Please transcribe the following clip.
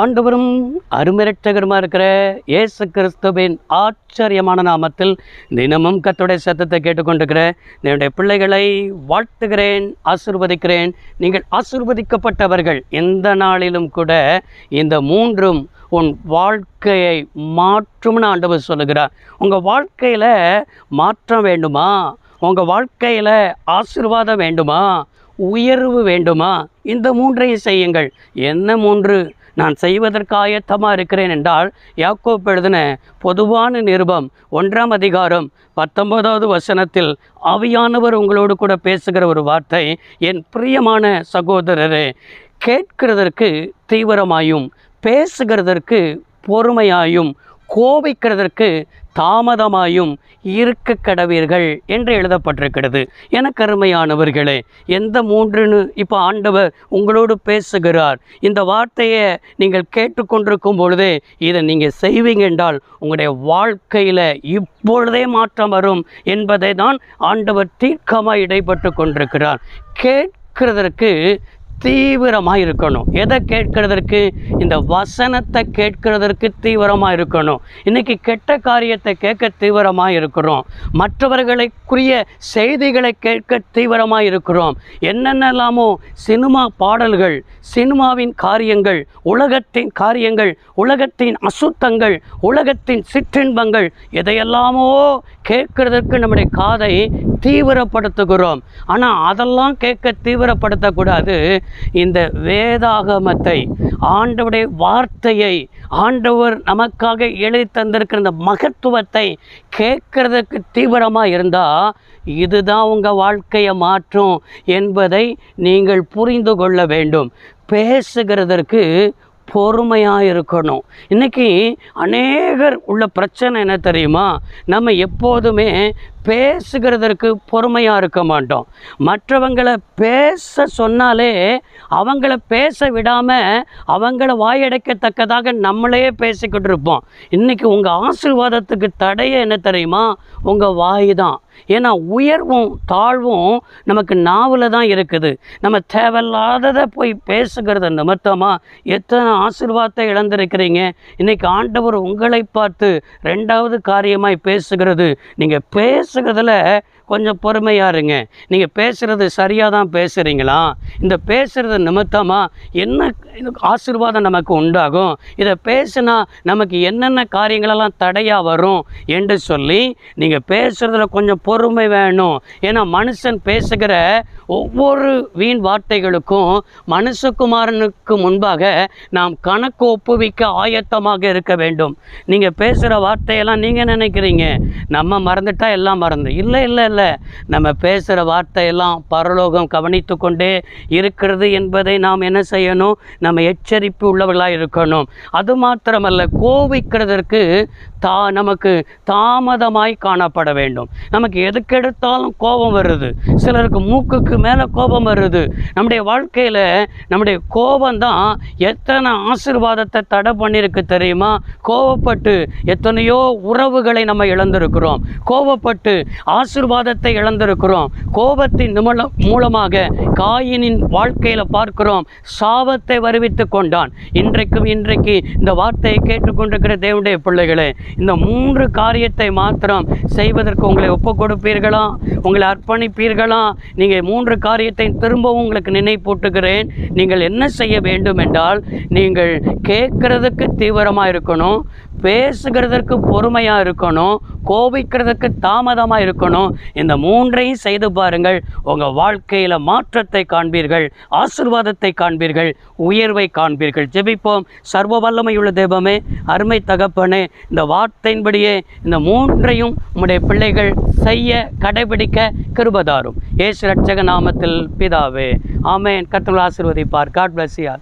ஆண்டவரும் அருமிரட்சகருமா இருக்கிற இயேசு கிறிஸ்துவின் ஆச்சரியமான நாமத்தில் தினமும் கத்துடைய சத்தத்தை கேட்டுக்கொண்டிருக்கிற என்னுடைய பிள்ளைகளை வாழ்த்துகிறேன் ஆசிர்வதிக்கிறேன். நீங்கள் ஆசிர்வதிக்கப்பட்டவர்கள் எந்த நாளிலும் கூட இந்த மூன்றும் உன் வாழ்க்கையை மாற்றும்னு ஆண்டவர் சொல்லுகிறார். உங்கள் வாழ்க்கையில் மாற்றம் வேண்டுமா? உங்கள் வாழ்க்கையில் ஆசீர்வாதம் வேண்டுமா? உயர்வு வேண்டுமா? இந்த மூன்றையும் செய்யுங்கள். என்ன மூன்று? நான் செய்வதற்கு ஆயத்தமாக இருக்கிறேன் என்றால் யாக்கோப் எழுதின பொதுவான நிருபம் ஒன்றாம் அதிகாரம் பத்தொன்பதாவது வசனத்தில் ஆவியானவர் உங்களோடு கூட பேசுகிற ஒரு வார்த்தை என் பிரியமான சகோதரரே கேட்கிறதற்கு தீவிரமாயும் பேசுகிறதற்கு பொறுமையாயும் கோபிக்கிறதற்கு தாமதமாயும் இருக்க கடவீர்கள் என்று எழுதப்பட்டிருக்கிறது. என கருமையானவர்களே எந்த மூன்றுன்னு இப்போ ஆண்டவர் உங்களோடு பேசுகிறார். இந்த வார்த்தையை நீங்கள் கேட்டுக்கொண்டிருக்கும் பொழுதே இதை நீங்கள் செய்வீங்க என்றால் உங்களுடைய வாழ்க்கையில் இப்பொழுதே மாற்றம் வரும் என்பதை தான் ஆண்டவர் தீர்க்கமாக இடைப்பட்டு கொண்டிருக்கிறார். கேட்கிறதற்கு தீவிரமாக இருக்கணும் எதை கேட்கறதற்கு? இந்த வசனத்தை கேட்கிறதற்கு தீவிரமாக இருக்கணும் இன்றைக்கி கெட்ட காரியத்தை கேட்க தீவிரமாக இருக்கிறோம் மற்றவர்களுக்குரிய செய்திகளை கேட்க தீவிரமாக இருக்கிறோம் என்னென்னலாமோ சினிமா பாடல்கள் சினிமாவின் காரியங்கள் உலகத்தின் காரியங்கள் உலகத்தின் அசுத்தங்கள் உலகத்தின் சிற்றின்பங்கள் எதையெல்லாமோ கேட்கறதற்கு நம்முடைய காதை தீவிரப்படுத்துகிறோம். ஆனால் அதெல்லாம் கேட்க தீவிரப்படுத்தக்கூடாது. இந்த வேதாகமத்தை ஆண்டவுடைய வார்த்தையை ஆண்டவர் நமக்காக எழுதி தந்திருக்கிற இந்த மகத்துவத்தை கேட்கறதுக்கு தீவிரமாக இருந்தால் இதுதான் உங்கள் வாழ்க்கையை மாற்றும் என்பதை நீங்கள் புரிந்து கொள்ள வேண்டும். பேசுகிறதற்கு பொறுமையாக இருக்கணும். இன்றைக்கி அநேகர் உள்ள பிரச்சனை என்ன தெரியுமா? நம்ம எப்போதுமே பேசுகிறதற்கு பொறுமையாக இருக்க மாட்டோம். மற்றவங்களை பேச சொன்னாலே அவங்கள பேச விடாமல் அவங்கள வாயடைக்கத்தக்கதாக நம்மளே பேசிக்கிட்டு இருப்போம். இன்றைக்கி உங்கள் ஆசிர்வாதத்துக்கு தடையே என்ன தெரியுமா? உங்கள் வாய் தான். ஏன்னா உயர்வும் தாழ்வும் நமக்கு நாவில் தான் இருக்குது. நம்ம தேவையில்லாததை போய் பேசுகிறத நிமித்தமாக எத்தனை ஆசிர்வாதத்தை இழந்திருக்கிறீங்க? இன்றைக்கி ஆண்டவர் உங்களை பார்த்து ரெண்டாவது காரியமாய் பேசுகிறது. நீங்கள் பேசுகிறதுல கொஞ்சம் பொறுமையாக இருங்க. நீங்கள் பேசுகிறது சரியாக தான் பேசுகிறீங்களா இந்த பேசுகிறது நிமித்தமாக என்ன ஆசீர்வாதம் நமக்கு உண்டாகும்? இதை பேசினா நமக்கு என்னென்ன காரியங்களெல்லாம் தடையாக வரும் என்று சொல்லி நீங்கள் பேசுகிறதுல கொஞ்சம் பொறுமை வேணும். ஏன்னா மனுஷன் பேசுகிற ஒவ்வொரு வீண் வார்த்தைகளுக்கும் மனுஷகுமாரனுக்கு முன்பாக நாம் கணக்கு ஒப்புவிக்க ஆயத்தமாக இருக்க வேண்டும். நீங்கள் பேசுகிற வார்த்தையெல்லாம் நீங்கள் நினைக்கிறீங்க. நம்ம மறந்துட்டால் எல்லாம் மறந்து. இல்லை இல்லை இல்லை. நம்ம பேசுகிற வார்த்தையெல்லாம் பரலோகம் கவனித்து கொண்டே இருக்கிறது என்பதை நாம் என்ன செய்யணும்? நம்ம எச்சரிப்பு உள்ளவர்களாக இருக்கணும். அது மாத்திரமல்ல கோவிக்கிறதற்கு தா நமக்கு தாமதமாய் காணப்பட வேண்டும். நமக்கு எதுக்கெடுத்தாலும் கோபம் வருது. சிலருக்கு மூக்குக்கு மேலே கோபம் வருது. நம்முடைய வாழ்க்கையில் நம்முடைய கோபம்தான் எத்தனை ஆசீர்வாதத்தை தடை பண்ணியிருக்கு தெரியுமா? கோபப்பட்டு எத்தனையோ உறவுகளை நம்ம இழந்திருக்கிறோம். கோபப்பட்டு ஆசீர்வாதத்தை இழந்திருக்கிறோம். கோபத்தின் நிமல மூலமாக காயினின் வாழ்க்கையில் பார்க்கிறோம். சாபத்தை வருவித்து கொண்டான். இன்றைக்கும் இன்றைக்கு இந்த வார்த்தையை கேட்டுக்கொண்டிருக்கிற தேவனுடைய பிள்ளைகளே இந்த மூன்று காரியத்தை மாத்திரம் செய்வதற்கு உங்களை ஒப்பு கொடுப்பீர்களா உங்களை அர்ப்பணிப்பீர்களா? நீங்கள் மூன்று காரியத்தை திரும்பவும் உங்களுக்கு நினைப்பூட்டுகிறேன். நீங்கள் என்ன செய்ய வேண்டும் என்றால் நீங்கள் கேட்கறதுக்கு தீவிரமாக இருக்கணும். பேசுகிறதற்கு பொறுமையாக இருக்கணும் கோபிக்கிறதுக்கு தாமதமாக இருக்கணும். இந்த மூன்றையும் செய்து பாருங்கள். உங்கள் வாழ்க்கையில் மாற்றத்தை காண்பீர்கள் ஆசிர்வாதத்தை காண்பீர்கள் உயர்வை காண்பீர்கள். ஜெபிப்போம். சர்வ வல்லமையுள்ள தெய்வமே அருமை தகப்பனே இந்த வார்த்தையின்படியே இந்த மூன்றையும் உம்முடைய பிள்ளைகள் செய்ய கடைபிடிக்க கிருபதாரும். ஏசு ரட்சக நாமத்தில் பிதாவே. ஆமேன். கர்த்தர்கள் ஆசீர்வதிப்பார். காட் பிளஸ் யார்